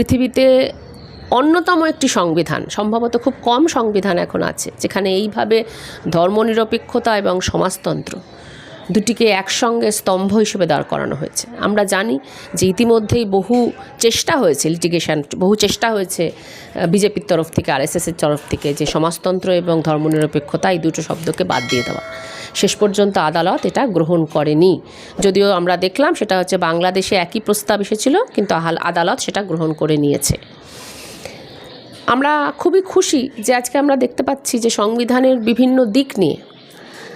পৃথিবীতে অন্যতম একটি সংবিধান, সম্ভবত খুব কম সংবিধান এখন আছে, যেখানে এইভাবে ধর্মনিরপেক্ষতা এবং সমাজতন্ত্র দুটিকে একসঙ্গে স্তম্ভ হিসেবে দাঁড় করানো হয়েছে। আমরা জানি যে ইতিমধ্যেই বহু চেষ্টা হয়েছে লিটিগেশন বহু চেষ্টা হয়েছে বিজেপির তরফ থেকে আরএসএসের তরফ থেকে যে সমাজতন্ত্র এবং ধর্মনিরপেক্ষতা, এই দুটো শব্দকে বাদ দিয়ে দেওয়া। শেষ পর্যন্ত আদালত এটা গ্রহণ করেনি। যদিও আমরা দেখলাম সেটা হচ্ছে বাংলাদেশে একই প্রস্তাব এসেছিল, কিন্তু আদালত সেটা গ্রহণ করে নিয়েছে। আমরা খুবই খুশি যে আজকে আমরা দেখতে পাচ্ছি যে সংবিধানের বিভিন্ন দিক নিয়ে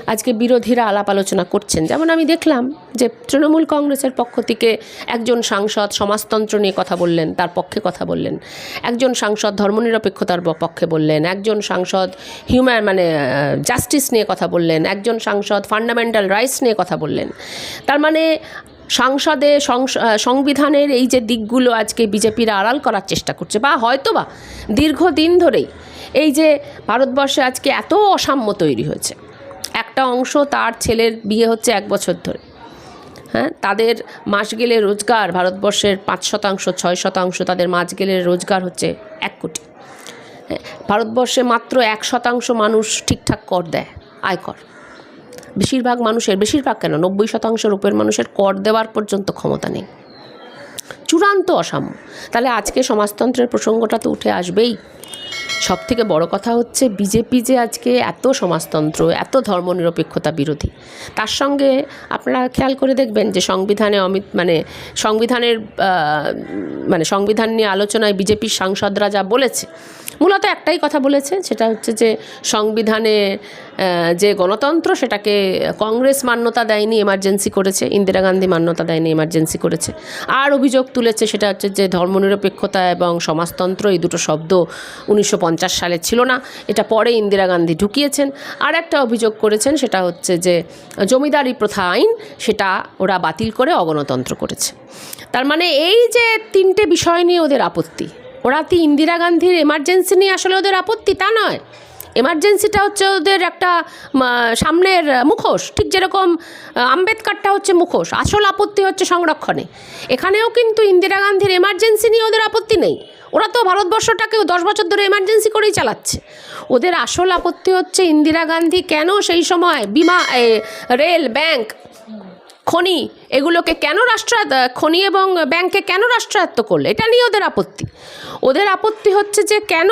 আজকে বিরোধীরা আলাপ আলোচনা করছেন। যেমন আমি দেখলাম যে তৃণমূল কংগ্রেসের পক্ষ থেকে একজন সাংসদ সমাজতন্ত্র নিয়ে কথা বললেন, তার পক্ষে কথা বললেন। একজন সাংসদ ধর্মনিরপেক্ষতার পক্ষে বললেন। একজন সাংসদ হিউম্যান মানে জাস্টিস নিয়ে কথা বললেন। একজন সাংসদ ফান্ডামেন্টাল রাইটস নিয়ে কথা বললেন। তার মানে সংসদে সংস- সংবিধানের এই যে দিকগুলো আজকে বিজেপিরা আড়াল করার চেষ্টা করছে, বা হয়তো বা দীর্ঘদিন ধরেই এই যে ভারতবর্ষে আজকে এত অসাম্য তৈরি হয়েছে। একটা অংশ তার ছেলের বিয়ে হচ্ছে এক বছর ধরে। হ্যাঁ তাদের মাস গেলে রোজগার ভারতবর্ষের পাঁচ শতাংশ ছয় শতাংশ তাদের মাস গেলে রোজগার হচ্ছে এক কোটি। হ্যাঁ, ভারতবর্ষে মাত্র এক শতাংশ মানুষ ঠিকঠাক কর দেয় আয়কর বেশিরভাগ মানুষের বেশিরভাগ কেন? নব্বই শতাংশ রূপের মানুষের কর দেওয়ার পর্যন্ত ক্ষমতা নেই। চূড়ান্ত অসাম্য। তাহলে আজকে সমাজতন্ত্রের প্রসঙ্গটা তো উঠে আসবেই। সব থেকে বড় কথা হচ্ছে বিজেপি যে আজকে এত সমাজতন্ত্র, এত ধর্মনিরপেক্ষতা বিরোধী, তার সঙ্গে আপনারা খেয়াল করে দেখবেন যে সংবিধানে অমিত মানে সংবিধানের মানে সংবিধান নিয়ে আলোচনায় বিজেপির সাংসদরা যা বলেছে, মূলত একটাই কথা বলেছে, সেটা হচ্ছে যে সংবিধানে যে গণতন্ত্র সেটাকে কংগ্রেস মান্যতা দেয়নি এমার্জেন্সি করেছে, ইন্দিরা গান্ধী মান্যতা দেয়নি এমার্জেন্সি করেছে। আর অভিযোগ তুলেছে সেটা হচ্ছে যে ধর্মনিরপেক্ষতা এবং সমাজতন্ত্র, এই দুটো শব্দ উনিশশো পঞ্চাশ সালে ছিল না, এটা পরে ইন্দিরা গান্ধী ঢুকিয়েছেন। আর একটা অভিযোগ করেছেন, সেটা হচ্ছে যে জমিদারি প্রথা আইন, সেটা ওরা বাতিল করে অগণতন্ত্র করেছে। তার মানে এই যে তিনটে বিষয় নিয়ে ওদের আপত্তি, ওরা কি ইন্দিরা গান্ধীর এমার্জেন্সি নিয়ে আসলে ওদের আপত্তি? তা নয়। এমার্জেন্সিটা হচ্ছে ওদের একটা সামনের মুখোশ। ঠিক যেরকম আম্বেদকারটা হচ্ছে মুখোশ। আসল আপত্তি হচ্ছে সংরক্ষণে। এখানেও কিন্তু ইন্দিরা গান্ধীর এমার্জেন্সি নিয়ে ওদের আপত্তি নেই। ওরা তো ভারতবর্ষটাকেও দশ বছর ধরে এমার্জেন্সি করেই চালাচ্ছে। ওদের আসল আপত্তি হচ্ছে ইন্দিরা গান্ধী কেন সেই সময় বিমা রেল, ব্যাংক, খনি, এগুলোকে কেন রাষ্ট্রায়ত্ত খনি এবং ব্যাংকে কেন রাষ্ট্রায়ত্ত করলে? এটা নিয়ে ওদের আপত্তি। ওদের আপত্তি হচ্ছে যে কেন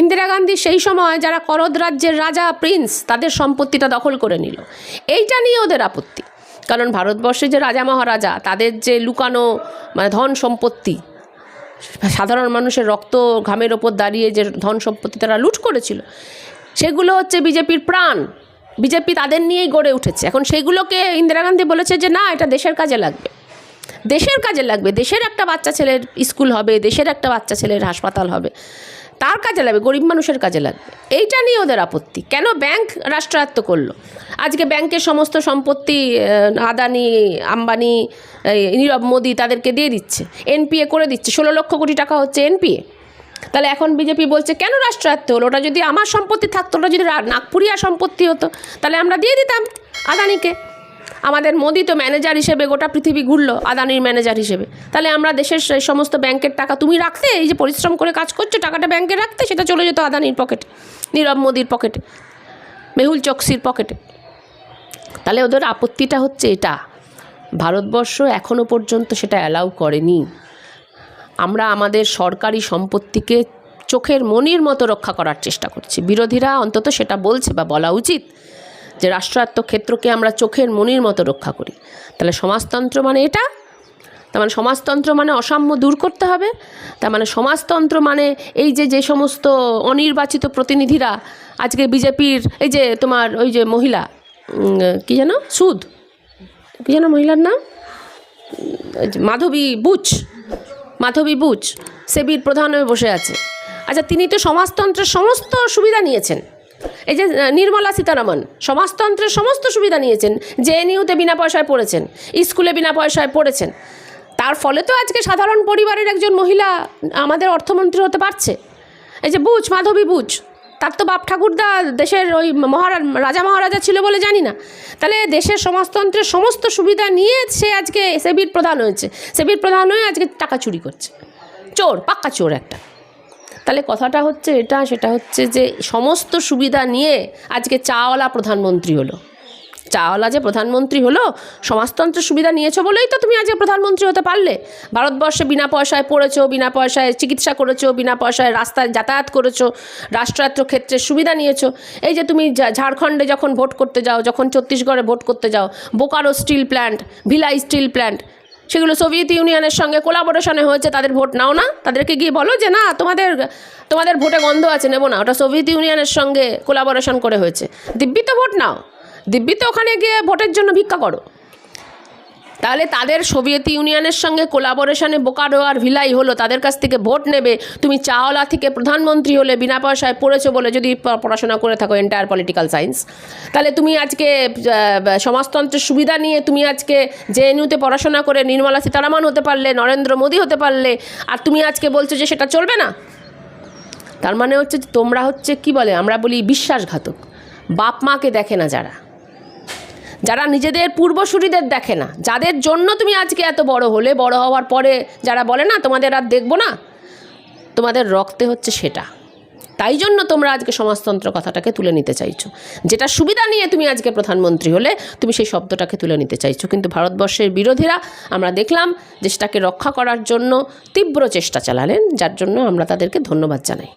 ইন্দিরা গান্ধী সেই সময় যারা করদ রাজ্যের রাজা, প্রিন্স, তাদের সম্পত্তিটা দখল করে নিল। এইটা নিয়ে ওদের আপত্তি। কারণ ভারতবর্ষে যে রাজা মহারাজা, তাদের যে লুকানো মানে ধন সম্পত্তি, সাধারণ মানুষের রক্ত ঘামের ওপর দাঁড়িয়ে যে ধন সম্পত্তি তারা লুট করেছিল, সেগুলো হচ্ছে বিজেপির প্রাণ। বিজেপি তাদের নিয়েই গড়ে উঠেছে। এখন সেগুলোকে ইন্দিরা গান্ধী বলেছে যে না, এটা দেশের কাজে লাগবে। দেশের কাজে লাগবে, দেশের একটা বাচ্চা ছেলের স্কুল হবে, দেশের একটা বাচ্চা ছেলের হাসপাতাল হবে, তার কাজে লাগবে, গরিব মানুষের কাজে লাগবে। এইটা নিয়ে ওদের আপত্তি। কেন ব্যাংক রাষ্ট্রায়ত্ত করল? আজকে ব্যাংকের সমস্ত সম্পত্তি আদানি, আম্বানি নীরব মোদি তাদেরকে দিয়ে দিচ্ছে, এনপিএ করে দিচ্ছে, ষোলো লক্ষ কোটি টাকা হচ্ছে এনপিএ। তাহলে এখন বিজেপি বলছে, কেন রাষ্ট্রায়ত্ত হলো? ওটা যদি আমার সম্পত্তি থাকতো, ওটা যদি নাগপুরিয়া সম্পত্তি হতো, তাহলে আমরা দিয়ে দিতাম আদানিকে। আমাদের মোদি তো ম্যানেজার হিসেবে গোটা পৃথিবী ঘুরলো, আদানির ম্যানেজার হিসেবে। তাহলে আমরা দেশের সমস্ত ব্যাংকের টাকা তুমি রাখতে, এই যে পরিশ্রম করে কাজ করছ, টাকাটা ব্যাংকে রাখতে, সেটা চলে যেত আদানির পকেটে নীরব মোদির পকেটে মেহুল চকসির পকেটে তাহলে ওদের আপত্তিটা হচ্ছে এটা, ভারতবর্ষ এখনও পর্যন্ত সেটা অ্যালাউ করেনি। আমরা আমাদের সরকারি সম্পত্তিকে চোখের মনির মতো রক্ষা করার চেষ্টা করছি। বিরোধীরা অন্তত সেটা বলছে বা বলা উচিত যে রাষ্ট্রায়ত্ত ক্ষেত্রকে আমরা চোখের মনির মতো রক্ষা করি। তাহলে সমাজতন্ত্র মানে এটা? তার মানে সমাজতন্ত্র মানে অসাম্য দূর করতে হবে? তার মানে সমাজতন্ত্র মানে এই যে যে সমস্ত অনির্বাচিত প্রতিনিধিরা, আজকে বিজেপির এই যে তোমার ওই যে মহিলা কি যেন? সুদ। কি যেন মহিলার নাম? মাধবী বুচ। মাধবী বুচ, সেবির প্রধান হয়ে বসে আছে। আচ্ছা তিনি তো সমাজতন্ত্রের সমস্ত সুবিধা নিয়েছেন। এই যে নির্মলা সীতারামন, সমাজতন্ত্রের সমস্ত সুবিধা নিয়েছেন জেএনইউতে বিনা পয়সায় পড়েছেন, স্কুলে বিনা পয়সায় পড়েছেন। তার ফলে তো আজকে সাধারণ পরিবারের একজন মহিলা আমাদের অর্থমন্ত্রী হতে পারছে। এই যে বুচ মাধবী বুচ তার তো বাপ ঠাকুরদা দেশের ওই মহারা রাজা মহারাজা ছিল বলে জানি না। তাহলে দেশের সমাজতন্ত্রের সমস্ত সুবিধা নিয়ে সে আজকে সেবির প্রধান হয়েছে। সেবির প্রধান হয়ে আজকে টাকা চুরি করছে। চোর, পাক্কা চোর একটা। তাহলে কথাটা হচ্ছে এটা, সেটা হচ্ছে যে সমস্ত সুবিধা নিয়ে আজকে চাওয়ালা প্রধানমন্ত্রী হলো। চাওয়ালা যে প্রধানমন্ত্রী হলো সমাজতন্ত্রের সুবিধা নিয়েছো বলেই তো তুমি আজকে প্রধানমন্ত্রী হতে পারলে। ভারতবর্ষে বিনা পয়সায় পড়েছো, বিনা পয়সায় চিকিৎসা করেছ, বিনা পয়সায় রাস্তায় যাতায়াত করেছ, রাষ্ট্রায়ত্ত ক্ষেত্রে সুবিধা নিয়েছো। এই যে তুমি ঝাড়খণ্ডে যখন ভোট করতে যাও, যখন ছত্তিশগড়ে ভোট করতে যাও, Bokaro steel plant, Bhilai steel plant সেগুলো সোভিয়েত ইউনিয়নের সঙ্গে কোলাবোরেশনে হয়েছে, তাদের ভোট নাও না। তাদেরকে গিয়ে বলো যে, না, তোমাদের তোমাদের ভোটে গন্ধ আছে, নেব না। ওটা সোভিয়েত ইউনিয়নের সঙ্গে কোলাবোরেশন করে হয়েছে। দিব্যি তো ভোট নাও। দিব্যি তো ওখানে গিয়ে ভোটের জন্য ভিক্ষা করো। তাহলে তাদের সোভিয়েত ইউনিয়নের সঙ্গে কোলাবোরেশনে বোকারো আর ভিলাই হলো, তাদের কাছ থেকে ভোট নেবে। তুমি চাওলা থেকে প্রধানমন্ত্রী হলে বিনা পয়সায় পড়েছো বলে যদি পড়াশোনা করে থাকো এন্টায়ার পলিটিক্যাল সায়েন্স তাহলে তুমি আজকে সমাজতন্ত্রের সুবিধা নিয়ে তুমি আজকে জেএনইউতে পড়াশোনা করে নির্মলা সীতারামন হতে পারলে, নরেন্দ্র মোদী হতে পারলে, আর তুমি আজকে বলছো যে সেটা চলবে না। তার মানে হচ্ছে তোমরা হচ্ছে কি বলে, আমরা বলি বিশ্বাসঘাতক। বাপ মাকে দেখে না যারা। যারা নিজেদের পূর্বসূরিদের দেখে না, যাদের জন্য তুমি আজকে এত বড় হলে, বড় হওয়ার পরে যারা বলে না, তোমাদের আর দেখব না, তোমাদের রক্তে হচ্ছে সেটা। তাই জন্য তোমরা আজকে সমাজতন্ত্র কথাটাকে তুলে নিতে চাইছো। যেটা সুবিধা নিয়ে তুমি আজকে প্রধানমন্ত্রী হলে, তুমি সেই শব্দটাকে তুলে নিতে চাইছো। কিন্তু ভারতবর্ষের বিরোধীরা, আমরা দেখলাম যে সেটাকে রক্ষা করার জন্য তীব্র চেষ্টা চালালেন, যার জন্য আমরা তাদেরকে ধন্যবাদ জানাই।